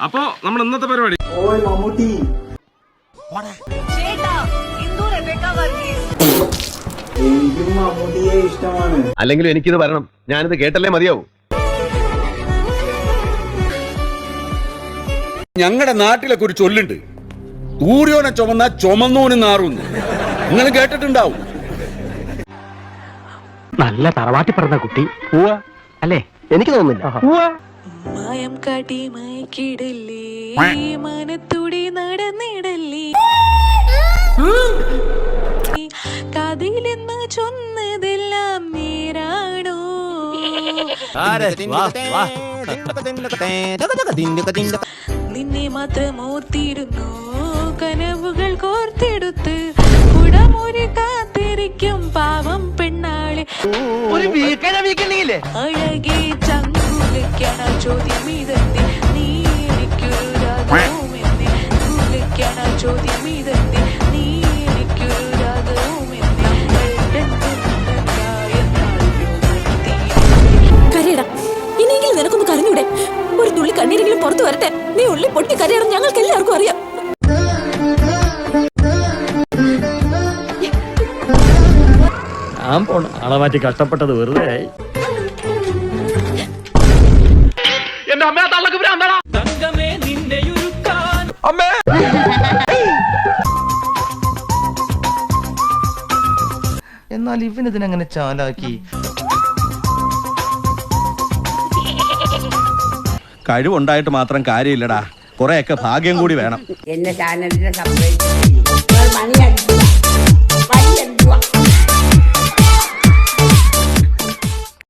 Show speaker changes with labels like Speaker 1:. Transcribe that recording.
Speaker 1: അപ്പോ നമ്മൾ ഇന്നത്തെ പരിപാടി.
Speaker 2: ഓയ് മമ്മൂട്ടി.
Speaker 3: ചേട്ടാ ഇന്ദു റെബേക്ക വർഗീസ്
Speaker 2: എനിക്കും മമ്മൂട്ടിയെ ഇഷ്ടമാണ്.
Speaker 4: അല്ലെങ്കിലും എനിക്കിത് വരണം. ഞാനിത് കേട്ടല്ലേ മതിയാവും.
Speaker 5: ഞങ്ങളുടെ നാട്ടിലൊക്കെ ഒരു ചൊല്ലുണ്ട്. ഊര്യോനെ ചുമന്ന ചുമന്നോന് നാറുന്നു. നിങ്ങൾ കേട്ടിട്ടുണ്ടാവും.
Speaker 6: നല്ല തറവാട്ടി പറഞ്ഞ കുട്ടി. അല്ലേ? എനിക്ക് തോന്നുന്നില്ല.
Speaker 3: മായം കാട്ടി മയക്കിടല്ലേ മനത്തുടി നടന്നിടല്ലേ? കഥയിലെന്ന് ചൊന്നതെല്ലാം നേരാണോ? നിന്നെ മാത്രം ഓർത്തിരുന്നു കനവുകൾ കോർത്തെടുത്ത് കുടമൊരു കാത്തിരിക്കും പാവം പെണ്ണാളെ.
Speaker 6: ഒരു ചങ്ങ
Speaker 3: അഴകെ നീ
Speaker 7: ഉള്ളി പൊട്ടി കരയണം ഞങ്ങൾക്ക് എല്ലാവർക്കും അറിയാം.
Speaker 6: ഞാൻ പോണ ആളെ മാറ്റി കഷ്ടപ്പെട്ടത് വെറുതെ ആയി. എന്റെ അമ്മ തള്ളക്ക് ഭ്രാന്താടാ അമ്മേ.
Speaker 8: എന്നാൽ ഇവനിതിനെങ്ങനെ ചാലാക്കി?
Speaker 5: കഴിവുണ്ടായിട്ട് മാത്രം കാര്യമില്ലടാ. കുറെയൊക്കെ ഭാഗ്യം കൂടി വേണം.
Speaker 9: എന്റെ ചാനലിനെ അടിച്ചു